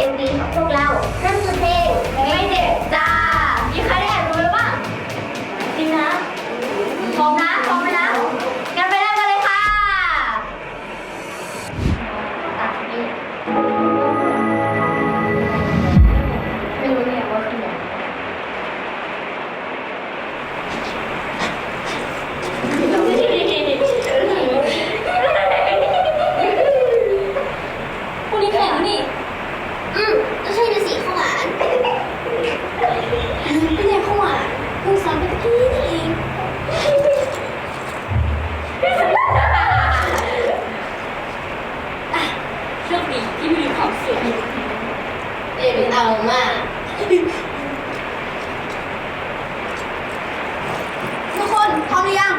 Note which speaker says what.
Speaker 1: And we.
Speaker 2: เอ็มเอามา
Speaker 3: ก
Speaker 2: ทุกคนพร้อมหรือยัง